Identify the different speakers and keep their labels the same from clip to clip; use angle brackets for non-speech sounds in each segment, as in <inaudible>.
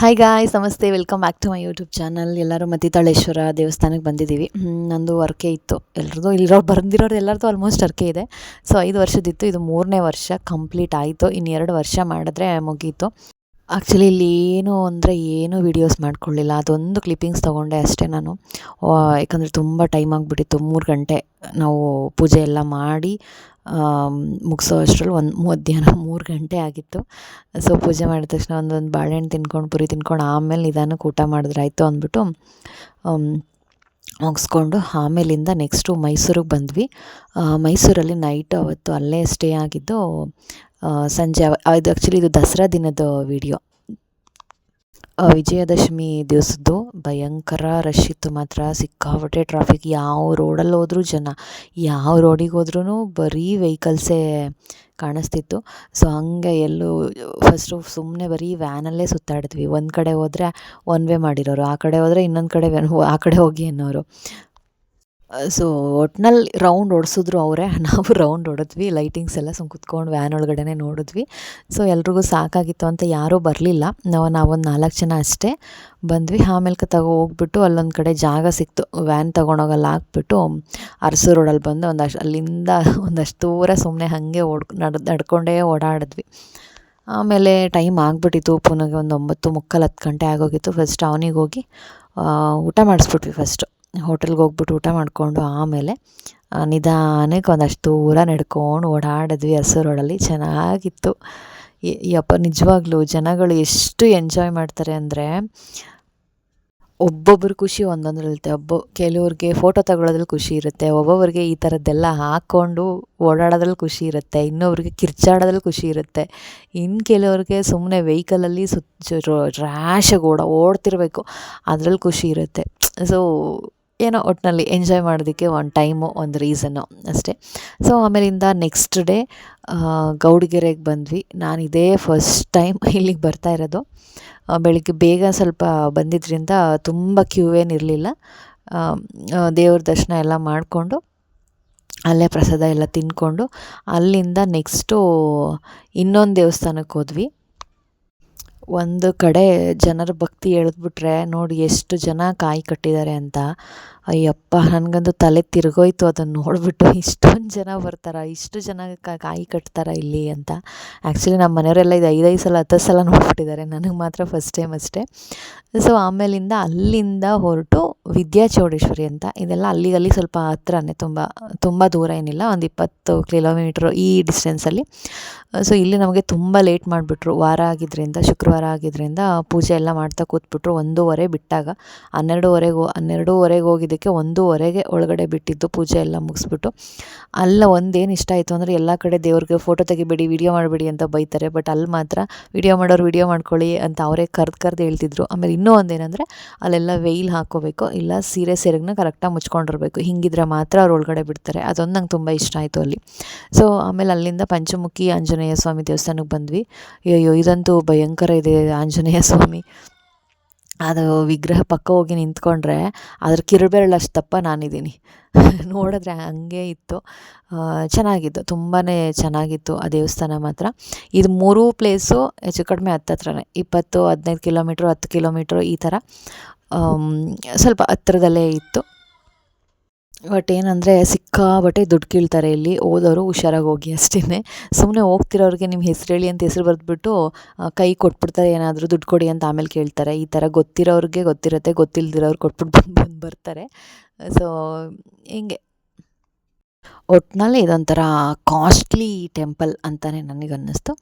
Speaker 1: Hi guys ನಮಸ್ತೆ. Welcome back to my YouTube channel ಎಲ್ಲರೂ ಮತ್ತಿತಾಳೇಶ್ವರ ದೇವಸ್ಥಾನಕ್ಕೆ ಬಂದಿದ್ದೀವಿ. ನಂದು ವರ್ಕೆ ಇತ್ತು. ಎಲ್ರದ್ದು ಇಲ್ಲಿರೋ ಬಂದಿರೋರು ಎಲ್ಲರದ್ದು ಆಲ್ಮೋಸ್ಟ್ ವರ್ಕೆ ಇದೆ. ಸೊ ಐದು ವರ್ಷದಿತ್ತು. ಇದು ಮೂರನೇ ವರ್ಷ ಕಂಪ್ಲೀಟ್ ಆಯಿತು. ಇನ್ನು ಎರಡು ವರ್ಷ ಮಾಡಿದ್ರೆ ಮುಗೀತು. ಆ್ಯಕ್ಚುಲಿ ಇಲ್ಲಿ ಏನು ಅಂದರೆ ಏನೂ ವೀಡಿಯೋಸ್ ಮಾಡ್ಕೊಳ್ಳಿಲ್ಲ. ಅದೊಂದು ಕ್ಲಿಪ್ಪಿಂಗ್ಸ್ ತೊಗೊಂಡೆ ಅಷ್ಟೇ ನಾನು. ಯಾಕಂದರೆ ತುಂಬ ಟೈಮ್ ಆಗಿಬಿಟ್ಟಿತ್ತು. ಮೂರು ಗಂಟೆ ನಾವು ಪೂಜೆ ಎಲ್ಲ ಮಾಡಿ ಮುಗಿಸೋ ಅಷ್ಟರಲ್ಲಿ ಒಂದು ಮಧ್ಯಾಹ್ನ <laughs> ಮೂರು ಗಂಟೆ ಆಗಿತ್ತು. ಸೊ ಪೂಜೆ ಮಾಡಿದ ತಕ್ಷಣ ಒಂದೊಂದು ಬಾಳೆಹಣ್ಣು ತಿನ್ಕೊಂಡು, ಪುರಿ ತಿನ್ಕೊಂಡು, ಆಮೇಲೆ ನಿಧಾನಕ್ಕೆ ಊಟ ಮಾಡಿದ್ರೆ ಆಯಿತು ಅಂದ್ಬಿಟ್ಟು ಮುಗಿಸ್ಕೊಂಡು ಆಮೇಲಿಂದ ನೆಕ್ಸ್ಟು ಮೈಸೂರಿಗೆ ಬಂದ್ವಿ. ಮೈಸೂರಲ್ಲಿ ನೈಟ್ ಅವತ್ತು ಅಲ್ಲೇ ಸ್ಟೇ ಆಗಿದ್ದು ಸಂಜೆ ಇದು ಆ್ಯಕ್ಚುಲಿ ಇದು ದಸರಾ ದಿನದ ವಿಡಿಯೋ ವಿಜಯದಶಮಿ ದಿವಸದ್ದು ಭಯಂಕರ ರಶ್ ಇತ್ತು ಮಾತ್ರ. ಸಿಕ್ಕಾಪಟ್ಟೆ ಟ್ರಾಫಿಕ್ ಯಾವ ರೋಡಲ್ಲಿ ಹೋದರೂ ಜನ, ಯಾವ ರೋಡಿಗೆ ಹೋದ್ರೂ ಬರೀ ವೆಹಿಕಲ್ಸೇ ಕಾಣಿಸ್ತಿತ್ತು. ಸೊ ಹಂಗೆ ಎಲ್ಲೂ ಫಸ್ಟು ಸುಮ್ಮನೆ ಬರೀ ವ್ಯಾನಲ್ಲೇ ಸುತ್ತಾಡಿದ್ವಿ ಒಂದು ಕಡೆ ಹೋದರೆ ಒನ್ ವೇ ಮಾಡಿರೋರು, ಆ ಕಡೆ ಹೋದರೆ ಇನ್ನೊಂದು ಕಡೆ ಆ ಕಡೆ ಹೋಗಿ ಅನ್ನೋರು. ಸೊ ಒಟ್ನಲ್ಲಿ ರೌಂಡ್ ಹೊಡ್ಸಿದ್ರು ಅವರೇ. <laughs> ನಾವು ರೌಂಡ್ ಹೊಡೆದ್ವಿ ಲೈಟಿಂಗ್ಸ್ ಎಲ್ಲ ಸುಮ್ ಕುತ್ಕೊಂಡು ವ್ಯಾನ್ ಒಳಗಡೆ ನೋಡಿದ್ವಿ. ಸೊ ಎಲ್ರಿಗೂ ಸಾಕಾಗಿತ್ತು ಅಂತ ಯಾರೂ ಬರಲಿಲ್ಲ. ನಾವು, ನಾವೊಂದು ನಾಲ್ಕು ಜನ ಅಷ್ಟೇ ಬಂದ್ವಿ. ಆಮೇಲೆ ತಗೋ ಹೋಗ್ಬಿಟ್ಟು ಅಲ್ಲೊಂದು ಕಡೆ ಜಾಗ ಸಿಕ್ತು. ವ್ಯಾನ್ ತೊಗೊಂಡೋಗಲ್ಲಿ ಹಾಕ್ಬಿಟ್ಟು ಅರಸು ರೋಡಲ್ಲಿ ಬಂದು ಒಂದಷ್ಟು, ಅಲ್ಲಿಂದ ಒಂದಷ್ಟು ದೂರ ಸುಮ್ಮನೆ ಹಾಗೆ ಓಡ್, ನಡ್, ನಡ್ಕೊಂಡೇ ಓಡಾಡಿದ್ವಿ. ಆಮೇಲೆ ಟೈಮ್ ಆಗಿಬಿಟ್ಟಿತ್ತು. ಪುನಃ ಒಂದು ಒಂಬತ್ತು ಮುಕ್ಕಾಲು ಹತ್ತು ಗಂಟೆ ಆಗೋಗಿತ್ತು. ಫಸ್ಟ್ ಅವನಿಗೆ ಹೋಗಿ ಊಟ ಮಾಡಿಸ್ಬಿಟ್ವಿ ಫಸ್ಟು ಹೋಟೆಲ್ಗೆ ಹೋಗ್ಬಿಟ್ಟು ಊಟ ಮಾಡಿಕೊಂಡು ಆಮೇಲೆ ನಿಧಾನಕ್ಕೆ ಒಂದಷ್ಟು ದೂರ ನಡ್ಕೊಂಡು ಓಡಾಡಿದ್ವಿ ಹಸು ರೋಡಲ್ಲಿ. ಚೆನ್ನಾಗಿತ್ತು. ಯಪ್ಪ ನಿಜವಾಗ್ಲೂ ಜನಗಳು ಎಷ್ಟು ಎಂಜಾಯ್ ಮಾಡ್ತಾರೆ ಅಂದರೆ ಒಬ್ಬೊಬ್ಬರು ಖುಷಿ ಒಂದೊಂದರಲ್ಲಿರುತ್ತೆ ಒಬ್ಬ, ಕೆಲವ್ರಿಗೆ ಫೋಟೋ ತಗೊಳ್ಳೋದ್ರಲ್ಲಿ ಖುಷಿ ಇರುತ್ತೆ. ಒಬ್ಬೊಬ್ಬರಿಗೆ ಈ ಥರದ್ದೆಲ್ಲ ಹಾಕ್ಕೊಂಡು ಓಡಾಡೋದ್ರಲ್ಲಿ ಖುಷಿ ಇರುತ್ತೆ. ಇನ್ನೊಬ್ರಿಗೆ ಕಿರ್ಚಾಡೋದ್ರಲ್ಲಿ ಖುಷಿ ಇರುತ್ತೆ. ಇನ್ನು ಕೆಲವ್ರಿಗೆ ಸುಮ್ಮನೆ ವೆಹಿಕಲಲ್ಲಿ ಸುತ್ತ ರ್ಯಾಶಾಗಿ ಓಡ, ಓಡ್ತಿರಬೇಕು. ಅದ್ರಲ್ಲಿ ಖುಷಿ ಇರುತ್ತೆ. ಸೊ ಏನೋ ಒಟ್ಟಿನಲ್ಲಿ ಎಂಜಾಯ್ ಮಾಡೋದಕ್ಕೆ ಒಂದು ಟೈಮು ಒಂದು ರೀಸನ್ನು ಅಷ್ಟೇ. ಸೊ ಆಮೇಲಿಂದ ನೆಕ್ಸ್ಟ್ ಡೇ ಗೌಡಗೆರೆಗೆ ಬಂದ್ವಿ. ನಾನು ಇದೇ ಫಸ್ಟ್ ಟೈಮ್ ಇಲ್ಲಿಗೆ ಬರ್ತಾ ಇರೋದು. ಬೆಳಿಗ್ಗೆ ಬೇಗ ಸ್ವಲ್ಪ ಬಂದಿದ್ದರಿಂದ ತುಂಬ ಕ್ಯೂ ಏನಿರಲಿಲ್ಲ ದೇವ್ರ ದರ್ಶನ ಎಲ್ಲ ಮಾಡಿಕೊಂಡು, ಅಲ್ಲೇ ಪ್ರಸಾದ ಎಲ್ಲ ತಿಂದ್ಕೊಂಡು ಅಲ್ಲಿಂದ ನೆಕ್ಸ್ಟು ಇನ್ನೊಂದು ದೇವಸ್ಥಾನಕ್ಕೆ ಹೋದ್ವಿ. ಒಂದು ಕಡೆ ಜನರ ಭಕ್ತಿ ಎಳೆದ್ಬಿಟ್ರೆ ನೋಡಿ ಎಷ್ಟು ಜನ ಕಾಯಿ ಕಟ್ಟಿದ್ದಾರೆ ಅಂತ. ಅಯ್ಯಪ್ಪ, ನನಗಂತೂ ತಲೆ ತಿರುಗೋಯ್ತು ಅದನ್ನು ನೋಡಿಬಿಟ್ಟು ಇಷ್ಟೊಂದು ಜನ ಬರ್ತಾರ, ಇಷ್ಟು ಜನ ಕಾಯಿ ಕಟ್ತಾರ ಇಲ್ಲಿ ಅಂತ. ಆ್ಯಕ್ಚುಲಿ ನಮ್ಮ ಮನೆಯವರೆಲ್ಲ ಇದು ಐದೈದು ಸಲ ಹತ್ತು ಸಲ ನೋಡಿಬಿಟ್ಟಿದ್ದಾರೆ, ನನಗೆ ಮಾತ್ರ ಫಸ್ಟ್ ಟೈಮ್ ಅಷ್ಟೇ. ಸೊ ಆಮೇಲಿಂದ ಅಲ್ಲಿಂದ ಹೊರಟು ವಿದ್ಯಾಚೌಡೇಶ್ವರಿ ಅಂತ. ಇದೆಲ್ಲ ಅಲ್ಲಿಗಲ್ಲಿ ಸ್ವಲ್ಪ ಹತ್ರನೇ, ತುಂಬ ತುಂಬ ದೂರ ಏನಿಲ್ಲ, ಒಂದು ಇಪ್ಪತ್ತು ಕಿಲೋಮೀಟ್ರು ಈ ಡಿಸ್ಟೆನ್ಸಲ್ಲಿ ಸೊ ಇಲ್ಲಿ ನಮಗೆ ತುಂಬ ಲೇಟ್ ಮಾಡಿಬಿಟ್ರು. ವಾರ ಆಗಿದ್ದರಿಂದ ಶುಕ್ರವಾರ ಆಗಿದ್ದರಿಂದ ಪೂಜೆ ಎಲ್ಲ ಮಾಡ್ತಾ ಕೂತ್ಬಿಟ್ರು ಒಂದೂವರೆ ಬಿಟ್ಟಾಗ. ಹನ್ನೆರಡೂವರೆಗೆ ಹನ್ನೆರಡೂವರೆಗೆ ಹೋಗಿದ್ದಕ್ಕೆ ಒಂದೂವರೆಗೆ ಒಳಗಡೆ ಬಿಟ್ಟಿದ್ದು, ಪೂಜೆ ಎಲ್ಲ ಮುಗಿಸ್ಬಿಟ್ಟು. ಅಲ್ಲ ಒಂದೇನು ಇಷ್ಟ ಆಯಿತು ಅಂದರೆ ಎಲ್ಲ ಕಡೆ ದೇವ್ರಿಗೆ ಫೋಟೋ ತೆಗಿಬೇಡಿ ವಿಡಿಯೋ ಮಾಡಬೇಡಿ ಅಂತ ಬೈತಾರೆ. ಬಟ್ ಅಲ್ಲಿ ಮಾತ್ರ ವಿಡಿಯೋ ಮಾಡೋರು ವಿಡಿಯೋ ಮಾಡ್ಕೊಳ್ಳಿ ಅಂತ ಅವರೇ ಕರ್ದು ಕರ್ದು ಹೇಳ್ತಿದ್ರು. ಆಮೇಲೆ ಇನ್ನೂ ಒಂದೇನೆಂದರೆ ಅಲ್ಲೆಲ್ಲ ವೆಯ್ಲ್ ಹಾಕೋಬೇಕು ಇಲ್ಲ ಸೀರೆ ಸೆರಗನ್ನ ಕರೆಕ್ಟಾಗಿ ಮುಚ್ಕೊಂಡಿರ್ಬೇಕು. ಹಿಂಗಿದ್ರೆ ಮಾತ್ರ ಅವ್ರು ಒಳಗಡೆ ಬಿಡ್ತಾರೆ. ಅದೊಂದು ನಂಗೆ ತುಂಬ ಇಷ್ಟ ಆಯಿತು ಅಲ್ಲಿ. ಸೊ ಆಮೇಲೆ ಅಲ್ಲಿಂದ ಪಂಚಮುಖಿ ಆಂಜನೇಯ ಸ್ವಾಮಿ ದೇವಸ್ಥಾನಕ್ಕೆ ಬಂದ್ವಿ. ಅಯ್ಯೋ ಇದಂತೂ ಭಯಂಕರ ಇದೆ ಆಂಜನೇಯ ಸ್ವಾಮಿ. ಅದು ವಿಗ್ರಹ ಪಕ್ಕ ಹೋಗಿ ನಿಂತ್ಕೊಂಡ್ರೆ ಅದ್ರ ಕಿರುಬೆರಳಷ್ಟು ದಪ್ಪ ನಾನಿದ್ದೀನಿ. <laughs> ನೋಡಿದ್ರೆ ಹಂಗೆ ಇತ್ತು. ಚೆನ್ನಾಗಿತ್ತು. ತುಂಬಾ ಚೆನ್ನಾಗಿತ್ತು ಆ ದೇವಸ್ಥಾನ ಮಾತ್ರ. ಇದು ಮೂರೂ ಪ್ಲೇಸು ಹೆಚ್ಚು ಕಡಿಮೆ ಹತ್ತತ್ರನೇ ಇಪ್ಪತ್ತು, ಹದಿನೈದು ಕಿಲೋಮೀಟ್ರು, ಹತ್ತು ಕಿಲೋಮೀಟ್ರು ಈ ಥರ. ಸ್ವಲ್ಪ ಹತ್ರದಲ್ಲೇ ಇತ್ತು. ಬಟ್ ಏನಂದರೆ ಸಿಕ್ಕಾಬಟ್ಟೆ ದುಡ್ಡು ಕೀಳ್ತಾರೆ ಇಲ್ಲಿ. ಓದೋರು ಹುಷಾರಾಗಿ ಹೋಗಿ ಅಷ್ಟೇ ಸುಮ್ಮನೆ ಹೋಗ್ತಿರೋರಿಗೆ ನಿಮ್ಮ ಹೆಸರು ಹೇಳಿ ಅಂತ ಹೆಸರು ಬರೆದ್ಬಿಟ್ಟು ಕೈ ಕೊಟ್ಬಿಡ್ತಾರೆ, ಏನಾದರೂ ದುಡ್ಡು ಕೊಡಿ ಅಂತ ಆಮೇಲೆ ಕೇಳ್ತಾರೆ. ಈ ಥರ ಗೊತ್ತಿರೋರಿಗೆ ಗೊತ್ತಿರುತ್ತೆ, ಗೊತ್ತಿಲ್ದಿರೋರು ಕೊಟ್ಬಿಟ್ಟು ಬಂದು ಬಂದು ಬರ್ತಾರೆ. ಸೊ ಹಿಂಗೆ. ಒಟ್ಟಿನಲ್ಲಿ ಇದೊಂಥರ ಕಾಸ್ಟ್ಲಿ ಟೆಂಪಲ್ ಅಂತಲೇ ನನಗೆ ಅನ್ನಿಸ್ತು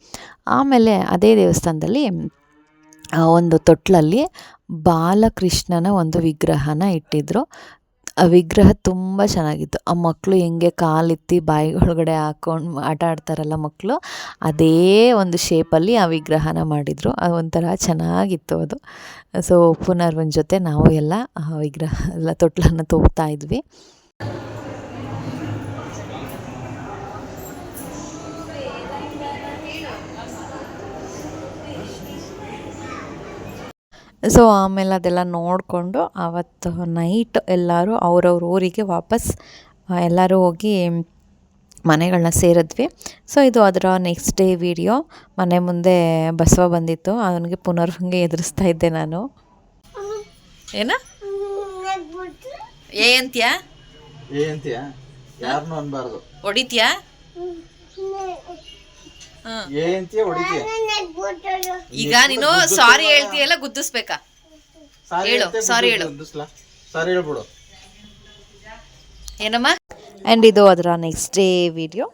Speaker 1: ಆಮೇಲೆ ಅದೇ ದೇವಸ್ಥಾನದಲ್ಲಿ ಒಂದು ತೊಟ್ಲಲ್ಲಿ ಬಾಲಕೃಷ್ಣನ ಒಂದು ವಿಗ್ರಹನ ಇಟ್ಟಿದ್ರು. ಆ ವಿಗ್ರಹ ತುಂಬ ಚೆನ್ನಾಗಿತ್ತು. ಆ ಮಕ್ಕಳು ಹೆಂಗೆ ಕಾಲೆತ್ತಿ ಬಾಯಿ ಒಳಗಡೆ ಹಾಕೊಂಡು ಆಟ ಆಡ್ತಾರಲ್ಲ ಮಕ್ಕಳು ಅದೇ ಒಂದು ಶೇಪಲ್ಲಿ ಆ ವಿಗ್ರಹನ ಮಾಡಿದರು. ಒಂಥರ ಚೆನ್ನಾಗಿತ್ತು ಅದು. ಸೊ ಪುನರ್ವನ್ ಜೊತೆ ನಾವು ಎಲ್ಲ ಆ ವಿಗ್ರಹ, ಎಲ್ಲ ತೊಟ್ಲನ್ನು ತೋಗ್ತಾ ಇದ್ವಿ. ಸೊ ಆಮೇಲೆ ಅದೆಲ್ಲ ನೋಡಿಕೊಂಡು ಆವತ್ತು ನೈಟ್ ಎಲ್ಲರೂ ಅವ್ರವ್ರ ಊರಿಗೆ ವಾಪಸ್ ಎಲ್ಲರೂ ಹೋಗಿ ಮನೆಗಳನ್ನ ಸೇರಿದ್ವಿ. ಸೊ ಇದು ಅದರ ನೆಕ್ಸ್ಟ್ ಡೇ ವಿಡಿಯೋ ಮನೆ ಮುಂದೆ ಬಸವ ಬಂದಿತ್ತು. ಅವನಿಗೆ ಪುನರ್ವಂಗೆ ಎದುರಿಸ್ತಾ ಇದ್ದೆ ನಾನು. ಏನ? ಏ ಅಂತ್ಯಾ?
Speaker 2: ಏ ಅಂತೀಯ? ಯಾರನ್ನೂ ಅನ್ಬಾರ್ದು.
Speaker 1: ಹೊಡಿತ್ಯಾ? ಈಗ ನೀನು ಸಾರಿ ಹೇಳ್ತೀಯಲ್ಲ ಗುದ್ದಿಸ್ಬೇಕಾ?
Speaker 2: ಸಾರಿ
Speaker 1: ಹೇಳು, ಸಾರಿ ಹೇಳು.
Speaker 2: ಗುದ್ದಿಸ್ಲಾ? ಸಾರಿ ಹೇಳ್ಬಿಡು.
Speaker 1: ಏನಮ್ಮ? ಆ್ಯಂಡ್ ಇದು ಅದರ ನೆಕ್ಸ್ಟ್ ಡೇ ವಿಡಿಯೋ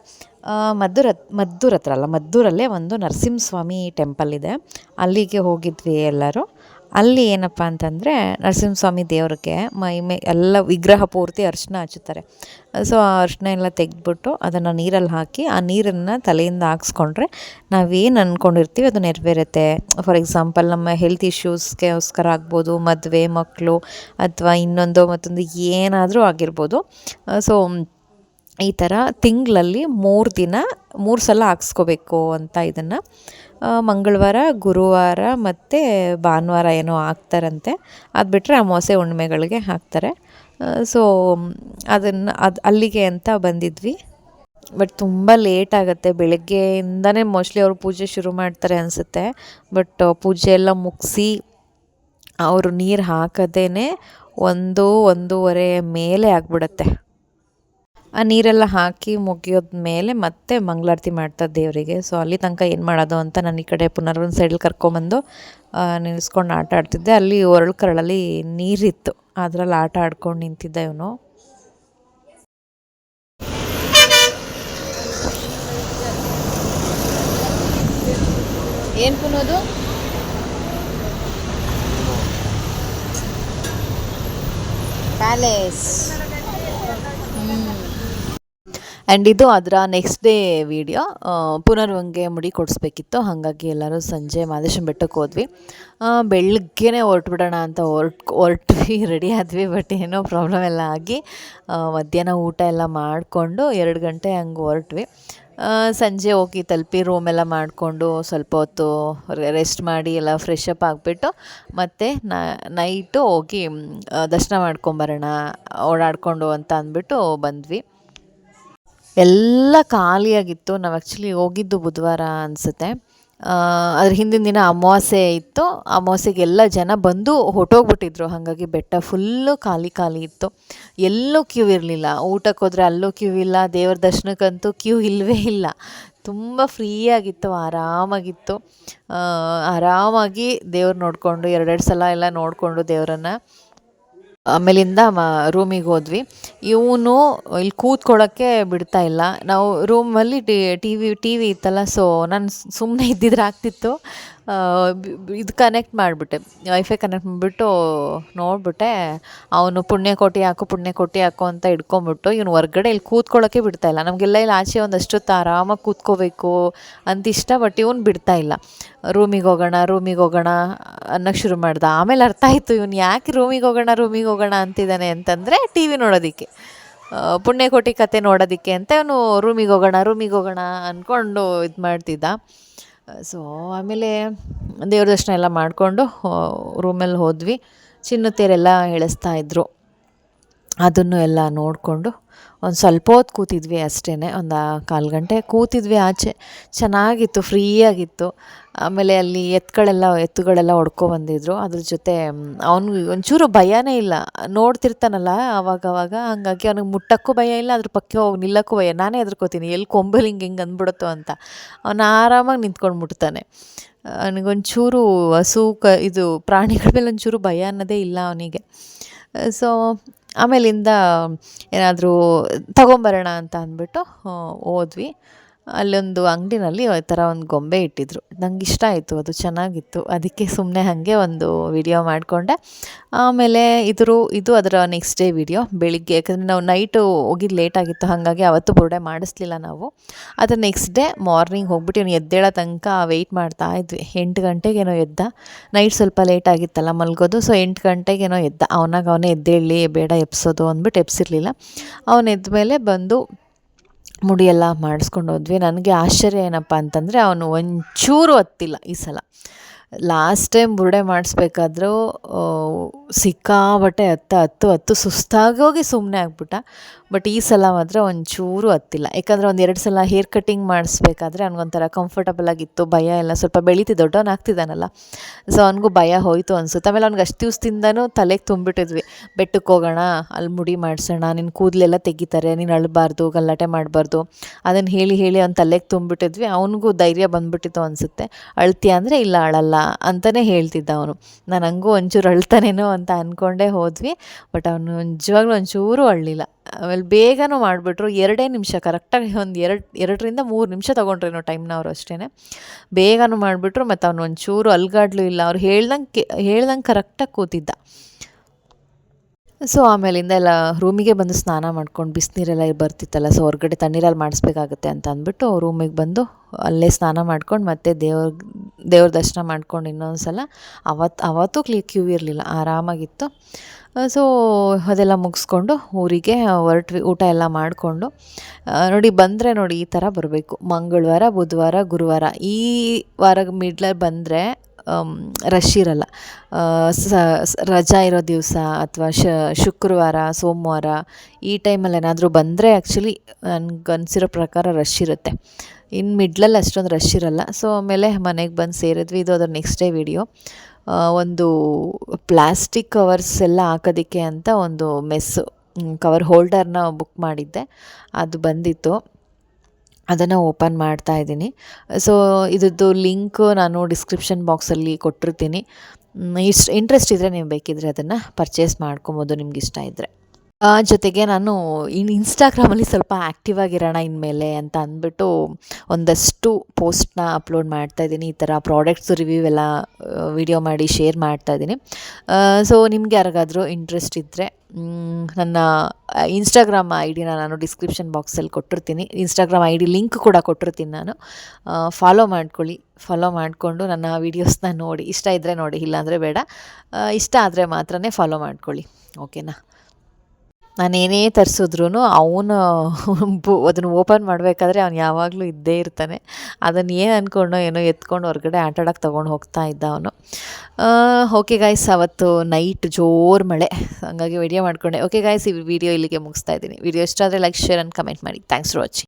Speaker 1: ಮದ್ದೂರ ಮದ್ದೂರ್ ಹತ್ರ ಅಲ್ಲ ಮದ್ದೂರಲ್ಲೇ ಒಂದು ನರಸಿಂಹಸ್ವಾಮಿ ಟೆಂಪಲ್ ಇದೆ. ಅಲ್ಲಿಗೆ ಹೋಗಿದ್ವಿ ಎಲ್ಲರೂ. ಅಲ್ಲಿ ಏನಪ್ಪ ಅಂತಂದರೆ ನರಸಿಂಹಸ್ವಾಮಿ ದೇವ್ರಿಗೆ ಮೈ ಮೇ ಎಲ್ಲ ವಿಗ್ರಹ ಪೂರ್ತಿ ಅರಿಶಿನ ಹಚ್ಚುತ್ತಾರೆ. ಸೊ ಆ ಅರಿಶಿನ ಎಲ್ಲ ತೆಗೆದ್ಬಿಟ್ಟು ಅದನ್ನು ನೀರಲ್ಲಿ ಹಾಕಿ ಆ ನೀರನ್ನು ತಲೆಯಿಂದ ಹಾಕ್ಸ್ಕೊಂಡ್ರೆ ನಾವೇನು ಅಂದ್ಕೊಂಡಿರ್ತೀವಿ ಅದು ನೆರವೇರುತ್ತೆ. ಫಾರ್ ಎಕ್ಸಾಂಪಲ್ ನಮ್ಮ ಹೆಲ್ತ್ ಇಶ್ಯೂಸ್ಗೋಸ್ಕರ ಆಗ್ಬೋದು, ಮದುವೆ ಮಕ್ಕಳು ಅಥವಾ ಇನ್ನೊಂದು ಮತ್ತೊಂದು ಏನಾದರೂ ಆಗಿರ್ಬೋದು. ಸೊ ಈ ಥರ ತಿಂಗಳಲ್ಲಿ ಮೂರು ದಿನ, ಮೂರು ಸಲ ಹಾಕ್ಸ್ಕೋಬೇಕು ಅಂತ ಇದನ್ನು. ಮಂಗಳವಾರ, ಗುರುವಾರ ಮತ್ತು ಭಾನುವಾರ ಏನೋ ಹಾಕ್ತಾರಂತೆ. ಅದು ಬಿಟ್ಟರೆ ಅಮಾವಾಸ್ಯೆ ಹುಣ್ಣಿಮೆಗಳಿಗೆ ಹಾಕ್ತಾರೆ. ಸೊ ಅದನ್ನು ಅದು ಅಲ್ಲಿಗೆ ಅಂತ ಬಂದಿದ್ವಿ. ಬಟ್ ತುಂಬ ಲೇಟ್ ಆಗುತ್ತೆ. ಬೆಳಗ್ಗೆಯಿಂದನೇ ಮೋಸ್ಟ್ಲಿ ಅವರು ಪೂಜೆ ಶುರು ಮಾಡ್ತಾರೆ ಅನಿಸುತ್ತೆ. ಬಟ್ ಪೂಜೆ ಎಲ್ಲ ಮುಗಿಸಿ ಅವರು ನೀರು ಹಾಕದೇ ಒಂದು, ಒಂದೂವರೆ ಮೇಲೆ ಆಗಿಬಿಡತ್ತೆ. ಆ ನೀರೆಲ್ಲ ಹಾಕಿ ಮುಗಿಯೋದ ಮೇಲೆ ಮತ್ತೆ ಮಂಗಳಾರತಿ ಮಾಡ್ತಾರೆ ದೇವರಿಗೆ. ಸೊ ಅಲ್ಲಿ ತನಕ ಏನು ಮಾಡೋದು ಅಂತ ನಾನು ಈ ಕಡೆ ಪುನರ್ವನ್ ಸೈಡಲ್ಲಿ ಕರ್ಕೊಂಬಂದು ನಿಲ್ಲಿಸ್ಕೊಂಡು ಆಟ ಆಡ್ತಿದ್ದೆ. ಅಲ್ಲಿ ಒರಳು ಕರಳಲ್ಲಿ ನೀರಿತ್ತು. ಅದರಲ್ಲಿ ಆಟ ಆಡ್ಕೊಂಡು ನಿಂತಿದ್ದ ಇವನು. ಏನು ಪುನೋದು? ಪ್ಯಾಲೇಸ್ ಆ್ಯಂಡ್ ಇದು ಅದರ ನೆಕ್ಸ್ಟ್ ಡೇ ವಿಡಿಯೋ ಪುನರ್ವಂಗೆ ಮುಡಿ ಕೊಡಿಸ್ಬೇಕಿತ್ತು. ಹಾಗಾಗಿ ಎಲ್ಲರೂ ಸಂಜೆ ಮಾದೇಶನ ಬೆಟ್ಟಕ್ಕೆ ಹೋದ್ವಿ. ಬೆಳಗ್ಗೆನೇ ಹೊರಟ್ಬಿಡೋಣ ಅಂತ ಹೊರ್ಟ್, ಹೊರಟ್ವಿ ರೆಡಿ ಆದ್ವಿ ಬಟ್ ಏನೋ ಪ್ರಾಬ್ಲಮ್ ಎಲ್ಲ ಆಗಿ ಮಧ್ಯಾಹ್ನ ಊಟ ಎಲ್ಲ ಮಾಡಿಕೊಂಡು ಎರಡು ಗಂಟೆ ಹಂಗೆ ಹೊರಟ್ವಿ. ಸಂಜೆ ಹೋಗಿ ತಲುಪಿ ರೂಮೆಲ್ಲ ಮಾಡಿಕೊಂಡು ಸ್ವಲ್ಪ ಹೊತ್ತು ರೆಸ್ಟ್ ಮಾಡಿ ಎಲ್ಲ ಫ್ರೆಶ್ ಅಪ್ ಆಗಿಬಿಟ್ಟು ಮತ್ತು ನೈಟು ಹೋಗಿ ದರ್ಶನ ಮಾಡ್ಕೊಂಬರೋಣ, ಓಡಾಡಿಕೊಂಡು ಅಂತ ಅಂದ್ಬಿಟ್ಟು ಬಂದ್ವಿ. ಎಲ್ಲ ಖಾಲಿಯಾಗಿತ್ತು. ನಾವು ಆ್ಯಕ್ಚುಲಿ ಹೋಗಿದ್ದು ಬುಧವಾರ ಅನಿಸುತ್ತೆ. ಅದ್ರ ಹಿಂದಿನ ದಿನ ಅಮಾವಾಸ್ಯೆ ಇತ್ತು. ಅಮಾವಾಸ್ಯೆಗೆಲ್ಲ ಜನ ಬಂದು ಹೊಟ್ಟೋಗ್ಬಿಟ್ಟಿದ್ರು ಹಾಗಾಗಿ ಬೆಟ್ಟ ಫುಲ್ಲು ಖಾಲಿ ಖಾಲಿ ಇತ್ತು. ಎಲ್ಲೂ ಕ್ಯೂ ಇರಲಿಲ್ಲ. ಊಟಕ್ಕೆ ಹೋದರೆ ಅಲ್ಲೂ ಕ್ಯೂ ಇಲ್ಲ. ದೇವ್ರ ದರ್ಶನಕ್ಕಂತೂ ಕ್ಯೂ ಇಲ್ಲವೇ ಇಲ್ಲ. ತುಂಬ ಫ್ರೀಯಾಗಿತ್ತು ಆರಾಮಾಗಿತ್ತು. ಆ, ಆರಾಮಾಗಿ ದೇವ್ರು ನೋಡಿಕೊಂಡು ಎರಡೆರಡು ಸಲ ಎಲ್ಲ ನೋಡಿಕೊಂಡು ದೇವರನ್ನು. ಆಮೇಲಿಂದ ರೂಮಿಗೆ ಹೋದ್ವಿ. ಇವನು ಇಲ್ಲಿ ಕೂತ್ಕೊಳ್ಳೋಕ್ಕೆ ಬಿಡ್ತಾ ಇಲ್ಲ. ನಾವು ರೂಮಲ್ಲಿ ಟಿ ವಿ ಟಿ ವಿ ಇತ್ತಲ್ಲ ಸೊ ನಾನು ಸುಮ್ಮನೆ ಇದ್ದಿದ್ರೆ ಆಗ್ತಿತ್ತು. ಇದು ಕನೆಕ್ಟ್ ಮಾಡಿಬಿಟ್ಟೆ. ವೈಫೈ ಕನೆಕ್ಟ್ ಮಾಡಿಬಿಟ್ಟು ನೋಡಿಬಿಟ್ಟೆ. ಅವನು ಪುಣ್ಯಕೋಟಿ ಹಾಕು ಪುಣ್ಯಕೋಟಿ ಹಾಕು ಅಂತ ಇಟ್ಕೊಂಬಿಟ್ಟು ಇವನು ಹೊರ್ಗಡೆ ಇಲ್ಲಿ ಕೂತ್ಕೊಳ್ಳೋಕೆ ಬಿಡ್ತಾ ಇಲ್ಲ. ನಮಗೆಲ್ಲ ಇಲ್ಲಿ ಆಚೆ ಒಂದಷ್ಟೊತ್ತು ಆರಾಮಾಗಿ ಕೂತ್ಕೋಬೇಕು ಅಂತ ಇಷ್ಟ ಬಟ್ ಇವನು ಬಿಡ್ತಾ ಇಲ್ಲ. ರೂಮಿಗೆ ಹೋಗೋಣ ರೂಮಿಗೆ ಹೋಗೋಣ ಅನ್ನೋಕ್ಕೆ ಶುರು ಮಾಡ್ದ. ಆಮೇಲೆ ಅರ್ಥ ಆಯಿತು, ಇವನು ಯಾಕೆ ರೂಮಿಗೆ ಹೋಗೋಣ ರೂಮಿಗೆ ಹೋಗೋಣ ಅಂತಿದ್ದಾನೆ ಅಂತಂದರೆ ಟಿ ವಿ ನೋಡೋದಕ್ಕೆ. ಪುಣ್ಯಕೋಟಿ ಕತೆ ನೋಡೋದಕ್ಕೆ ಅಂತ ಇವನು ರೂಮಿಗೆ ಹೋಗೋಣ ರೂಮಿಗೆ ಹೋಗೋಣ ಅಂದ್ಕೊಂಡು ಇದು ಮಾಡ್ತಿದ್ದ. ಸೊ ಆಮೇಲೆ ದೇವ್ರ ದರ್ಶನ ಎಲ್ಲ ಮಾಡಿಕೊಂಡು ರೂಮಲ್ಲಿ ಹೋದ್ವಿ. ಚಿನ್ನು ತೇರೆಲ್ಲ ಎಳೆಸ್ತಾ ಇದ್ರು. ಅದನ್ನು ಎಲ್ಲ ನೋಡಿಕೊಂಡು ಒಂದು ಸ್ವಲ್ಪ ಹೊತ್ತು ಕೂತಿದ್ವಿ ಅಷ್ಟೇ ಒಂದು ಕಾಲು ಗಂಟೆ ಕೂತಿದ್ವಿ ಆಚೆ. ಚೆನ್ನಾಗಿತ್ತು, ಫ್ರೀಯಾಗಿತ್ತು. ಆಮೇಲೆ ಅಲ್ಲಿ ಎತ್ತುಗಳೆಲ್ಲ ಎತ್ತುಗಳೆಲ್ಲ ಹೊಡ್ಕೊಬಂದಿದ್ರು ಅದ್ರ ಜೊತೆ ಅವನು ಒಂಚೂರು ಭಯನೇ ಇಲ್ಲ. ನೋಡ್ತಿರ್ತಾನಲ್ಲ ಅವಾಗವಾಗ, ಹಾಗಾಗಿ ಅವ್ನಿಗೆ ಮುಟ್ಟಕ್ಕೂ ಭಯ ಇಲ್ಲ, ಅದ್ರ ಪಕ್ಕ ಹೋಗಿ ನಿಲ್ಲಕ್ಕೂ ಭಯ. ನಾನೇ ಹೆದರ್ಕೋತೀನಿ, ಎಲ್ಲಿ ಕೊಂಬಲ್ ಹಿಂಗೆ ಹಿಂಗೆ ಅಂದ್ಬಿಡುತ್ತೋ ಅಂತ. ಅವನು ಆರಾಮಾಗಿ ನಿಂತ್ಕೊಂಡು ಮುಟ್ತಾನೆ. ನನಗೊಂಚೂರು ಹಸು ಕ ಇದು ಪ್ರಾಣಿಗಳ ಮೇಲೆ ಒಂಚೂರು ಭಯ ಅನ್ನೋದೇ ಇಲ್ಲ ಅವನಿಗೆ. ಸೊ ಆಮೇಲಿಂದ ಏನಾದರೂ ತಗೊಂಬರೋಣ ಅಂತ ಅಂದ್ಬಿಟ್ಟು ಹೋದ್ವಿ. ಅಲ್ಲೊಂದು ಅಂಗಡಿನಲ್ಲಿ ಈ ಥರ ಒಂದು ಗೊಂಬೆ ಇಟ್ಟಿದ್ರು. ನಂಗೆ ಇಷ್ಟ ಆಯಿತು, ಅದು ಚೆನ್ನಾಗಿತ್ತು. ಅದಕ್ಕೆ ಸುಮ್ಮನೆ ಹಾಗೆ ಒಂದು ವಿಡಿಯೋ ಮಾಡಿಕೊಂಡೆ. ಆಮೇಲೆ ಇದ್ರು, ಇದು ಅದರ ನೆಕ್ಸ್ಟ್ ಡೇ ವಿಡಿಯೋ ಬೆಳಿಗ್ಗೆ. ಯಾಕಂದರೆ ನಾವು ನೈಟು ಹೋಗಿದ್ದು ಲೇಟ್ ಆಗಿತ್ತು, ಹಾಗಾಗಿ ಅವತ್ತು ಬರ್ಡೆ ಮಾಡಿಸ್ಲಿಲ್ಲ ನಾವು. ಅದರ ನೆಕ್ಸ್ಟ್ ಡೇ ಮಾರ್ನಿಂಗ್ ಹೋಗ್ಬಿಟ್ಟು ಇವನು ಎದ್ದೇಳೋ ತನಕ ವೆಯ್ಟ್ ಮಾಡ್ತಾ ಇದ್ವಿ. ಎಂಟು ಗಂಟೆಗೇನೋ ಎದ್ದ. ನೈಟ್ ಸ್ವಲ್ಪ ಲೇಟ್ ಆಗಿತ್ತಲ್ಲ, ಮಲ್ಗೋದು. ಸೊ ಎಂಟು ಗಂಟೆಗೇನೋ ಎದ್ದ. ಅವನಾಗ ಅವನೇ ಎದ್ದೇಳಿ ಬೇಡ ಎಪ್ಸೋದು ಅಂದ್ಬಿಟ್ಟು ಎಪ್ಸಿರ್ಲಿಲ್ಲ ಅವನು ಎದ್ದ ಮೇಲೆ ಬಂದು ಮುಡಿ ಎಲ್ಲ ಮಾಡಿಸ್ಕೊಂಡು ಹೋದ್ವಿ. ನನಗೆ ಆಶ್ಚರ್ಯ ಏನಪ್ಪ ಅಂತಂದರೆ ಅವನು ಒಂಚೂರು ಹತ್ತಿಲ್ಲ ಈ ಸಲ. ಲಾಸ್ಟ್ ಟೈಮ್ ಬುರುಡೆ ಮಾಡಿಸ್ಬೇಕಾದ್ರೂ ಸಿಕ್ಕಾಬಟ್ಟೆ ಹತ್ತ, ಹತ್ತು ಹತ್ತು ಸುಸ್ತಾಗೋಗಿ ಸುಮ್ಮನೆ ಆಗ್ಬಿಟ್ಟ. ಬಟ್ ಈ ಸಲ ಮಾತ್ರ ಒಂಚೂರು ಹತ್ತಿಲ್ಲ. ಯಾಕಂದರೆ ಒಂದು ಎರಡು ಸಲ ಹೇರ್ ಕಟಿಂಗ್ ಮಾಡಿಸ್ಬೇಕಾದ್ರೆ ಅವ್ನಿಗೊಂಥರ ಕಂಫರ್ಟಬಲ್ ಆಗಿತ್ತು, ಭಯ ಎಲ್ಲ ಸ್ವಲ್ಪ ಬೆಳೀತಿ, ದೊಡ್ಡವನು ಆಗ್ತಿದ್ದಾನಲ್ಲ. ಸೊ ಅವನಿಗೂ ಭಯ ಹೋಯಿತು ಅನಿಸುತ್ತೆ. ಆಮೇಲೆ ಅವ್ನಿಗೆ ಅಷ್ಟು ದಿವ್ಸದಿಂದನೂ ತಲೆಗೆ ತುಂಬಿಟ್ಟಿದ್ವಿ. ಬೆಟ್ಟಕ್ಕೆ ಹೋಗೋಣ ಅಲ್ಲಿ ಮುಡಿ ಮಾಡಿಸೋಣ ನಿನ್ನ ಕೂದಲೆಲ್ಲ ತೆಗಿತಾರೆ, ನೀನು ಅಳಬಾರ್ದು, ಗಲಾಟೆ ಮಾಡಬಾರ್ದು. ಅದನ್ನು ಹೇಳಿ ಹೇಳಿ ಅವ್ನ ತಲೆಗೆ ತುಂಬಿಟ್ಟಿದ್ವಿ. ಅವನಿಗೂ ಧೈರ್ಯ ಬಂದ್ಬಿಟ್ಟಿತ್ತು ಅನಿಸುತ್ತೆ. ಅಳ್ತೀಯ ಅಂದರೆ ಇಲ್ಲ, ಅಳಲ್ಲ. ಅಂತಲೇ ಹೇಳ್ತಿದ್ದ ಅವನು. ನಾನು ಹಂಗೂ ಒಂಚೂರು ಅಳ್ತಾನೇನೋ ಅಂತ ಅಂದ್ಕೊಂಡೇ ಹೋದ್ವಿ, ಬಟ್ ಅವನು ನಿಜವಾಗ್ಲೂ ಒಂಚೂರು ಅಳ್ಳಿಲ್ಲ. ಆಮೇಲೆ ಬೇಗನೂ ಮಾಡಿಬಿಟ್ರು, ಎರಡೇ ನಿಮಿಷ, ಕರೆಕ್ಟಾಗಿ ಒಂದು ಎರಡು, ಎರಡರಿಂದ ಮೂರು ನಿಮಿಷ ತೊಗೊಂಡ್ರೇನೋ ಟೈಮ್ನ ಅವರು ಅಷ್ಟೇ ಬೇಗನೂ ಮಾಡಿಬಿಟ್ರು ಮತ್ತು ಅವನು ಒಂಚೂರು ಅಲ್ಗಾಡ್ಲೂ ಇಲ್ಲ. ಅವ್ರು ಹೇಳ್ದಂಗೆ ಹೇಳ್ದಂಗೆ ಕರೆಕ್ಟಾಗಿ ಕೂತಿದ್ದ. ಸೊ ಆಮೇಲಿಂದ ಎಲ್ಲ ರೂಮಿಗೆ ಬಂದು ಸ್ನಾನ ಮಾಡ್ಕೊಂಡು ಬಿಸಿನೀರೆಲ್ಲ ಬರ್ತಿತ್ತಲ್ಲ, ಸೊ ಹೊರಗಡೆ ತಣ್ಣೀರಲ್ಲಿ ಮಾಡಿಸ್ಬೇಕಾಗತ್ತೆ ಅಂತ ಅಂದ್ಬಿಟ್ಟು ರೂಮಿಗೆ ಬಂದು ಅಲ್ಲೇ ಸ್ನಾನ ಮಾಡ್ಕೊಂಡು ಮತ್ತೆ ದೇವ್ರ ದೇವ್ರ ದರ್ಶನ ಮಾಡ್ಕೊಂಡು ಇನ್ನೊಂದು ಸಲ ಅವತ್ತು ಅವತ್ತು ಕ್ಲಿ, ಕ್ಯೂ ಇರಲಿಲ್ಲ, ಆರಾಮಾಗಿತ್ತು. ಸೊ ಅದೆಲ್ಲ ಮುಗಿಸ್ಕೊಂಡು ಊರಿಗೆ ಹೊರಟ್ವಿ, ಊಟ ಎಲ್ಲ ಮಾಡಿಕೊಂಡು. ನೋಡಿ ಬಂದರೆ ನೋಡಿ ಈ ಥರ ಬರಬೇಕು. ಮಂಗಳವಾರ, ಬುಧವಾರ, ಗುರುವಾರ ಈ ವಾರ ಮಿಡ್ಲಲ್ಲಿ ಬಂದರೆ ರಶ್ ಇರಲ್ಲ. ಸ, ಸ- ರಜಾ ಇರೋ ದಿವಸ ಅಥವಾ ಶುಕ್ರವಾರ, ಸೋಮವಾರ ಈ ಟೈಮಲ್ಲಿ ಏನಾದರೂ ಬಂದರೆ ಆ್ಯಕ್ಚುಲಿ ನನ್ಗೆ ಅನಿಸಿರೋ ಪ್ರಕಾರ ರಶ್ ಇರುತ್ತೆ. ಇನ್ನು ಮಿಡ್ಲಲ್ಲಿ ಅಷ್ಟೊಂದು ರಶ್ ಇರಲ್ಲ. ಸೊ ಆಮೇಲೆ ಮನೆಗೆ ಬಂದು ಸೇರಿದ್ವಿ. ಇದು ಅದರ ನೆಕ್ಸ್ಟ್ ಡೇ ವಿಡಿಯೋ ಒಂದು ಪ್ಲಾಸ್ಟಿಕ್ ಕವರ್ಸ್ ಎಲ್ಲ ಹಾಕೋದಕ್ಕೆ ಅಂತ ಒಂದು ಮೆಸ್ಸು ಕವರ್ ಹೋಲ್ಡರ್ನ ಬುಕ್ ಮಾಡಿದ್ದೆ. ಅದು ಬಂದಿತ್ತು. ಅದನ್ನು ಓಪನ್ ಮಾಡ್ತಾ ಇದ್ದೀನಿ. ಸೊ ಇದ್ರದ್ದು ಲಿಂಕ್ ನಾನು ಡಿಸ್ಕ್ರಿಪ್ಷನ್ ಬಾಕ್ಸಲ್ಲಿ ಕೊಟ್ಟಿರ್ತೀನಿ. ಇಷ್ಟು ಇಂಟ್ರೆಸ್ಟ್ ಇದ್ದರೆ ನೀವು ಬೇಕಿದ್ದರೆ ಅದನ್ನು ಪರ್ಚೇಸ್ ಮಾಡ್ಕೊಬೋದು ನಿಮ್ಗೆ ಇಷ್ಟ ಇದ್ದರೆ ಜೊತೆಗೆ ನಾನು ಇನ್ ಇನ್ಸ್ಟಾಗ್ರಾಮಲ್ಲಿ ಸ್ವಲ್ಪ ಆ್ಯಕ್ಟಿವ್ ಆಗಿರೋಣ ಇನ್ಮೇಲೆ ಅಂತ ಅಂದ್ಬಿಟ್ಟು ಒಂದಷ್ಟು ಪೋಸ್ಟ್ನ ಅಪ್ಲೋಡ್ ಮಾಡ್ತಾ ಇದ್ದೀನಿ. ಈ ಥರ ಪ್ರಾಡಕ್ಟ್ಸ್ ರಿವ್ಯೂ ಎಲ್ಲ ವಿಡಿಯೋ ಮಾಡಿ ಶೇರ್ ಮಾಡ್ತಾ ಇದ್ದೀನಿ. ಸೊ ನಿಮ್ಗೆ ಯಾರಿಗಾದರೂ ಇಂಟ್ರೆಸ್ಟ್ ಇದ್ದರೆ ನನ್ನ ಇನ್ಸ್ಟಾಗ್ರಾಮ್ ಐ ಡಿನ ನಾನು ಡಿಸ್ಕ್ರಿಪ್ಷನ್ ಬಾಕ್ಸಲ್ಲಿ ಕೊಟ್ಟಿರ್ತೀನಿ. ಇನ್ಸ್ಟಾಗ್ರಾಮ್ ಐ ಡಿ ಲಿಂಕ್ ಕೂಡ ಕೊಟ್ಟಿರ್ತೀನಿ ನಾನು. ಫಾಲೋ ಮಾಡ್ಕೊಳ್ಳಿ. ಫಾಲೋ ಮಾಡಿಕೊಂಡು ನನ್ನ ವೀಡಿಯೋಸ್ನ ನೋಡಿ. ಇಷ್ಟ ಇದ್ದರೆ ನೋಡಿ, ಇಲ್ಲಾಂದರೆ ಬೇಡ. ಇಷ್ಟ ಆದರೆ ಮಾತ್ರನೇ ಫಾಲೋ ಮಾಡ್ಕೊಳ್ಳಿ. ಓಕೆನಾ ನಾನೇನೇ ತರಿಸಿದ್ರು ಅವನು ಬು, ಅದನ್ನು ಓಪನ್ ಮಾಡಬೇಕಾದ್ರೆ ಅವ್ನು ಯಾವಾಗಲೂ ಇದ್ದೇ ಇರ್ತಾನೆ. ಅದನ್ನು ಏನು ಅಂದ್ಕೊಂಡೋ ಏನೋ ಎತ್ಕೊಂಡು ಹೊರಗಡೆ ಆಟಾಡೋಕ್ಕೆ ತೊಗೊಂಡು ಹೋಗ್ತಾ ಇದ್ದ ಅವನು. ಓಕೆ ಗಾಯ್ಸ್ ಅವತ್ತು ನೈಟ್ ಜೋರು ಮಳೆ. ಹಂಗಾಗಿ ವಿಡಿಯೋ ಮಾಡಿಕೊಂಡೆ. ಓಕೆ ಗಾಯ್ಸ್ ಈ ವಿಡಿಯೋ ಇಲ್ಲಿಗೆ ಮುಗಿಸ್ತಾ ಇದ್ದೀನಿ. ವಿಡಿಯೋ ಇಷ್ಟ ಆದರೆ ಲೈಕ್ ಶೇರ್ ಆ್ಯಂಡ್ ಕಮೆಂಟ್ ಮಾಡಿ. Thanks for watching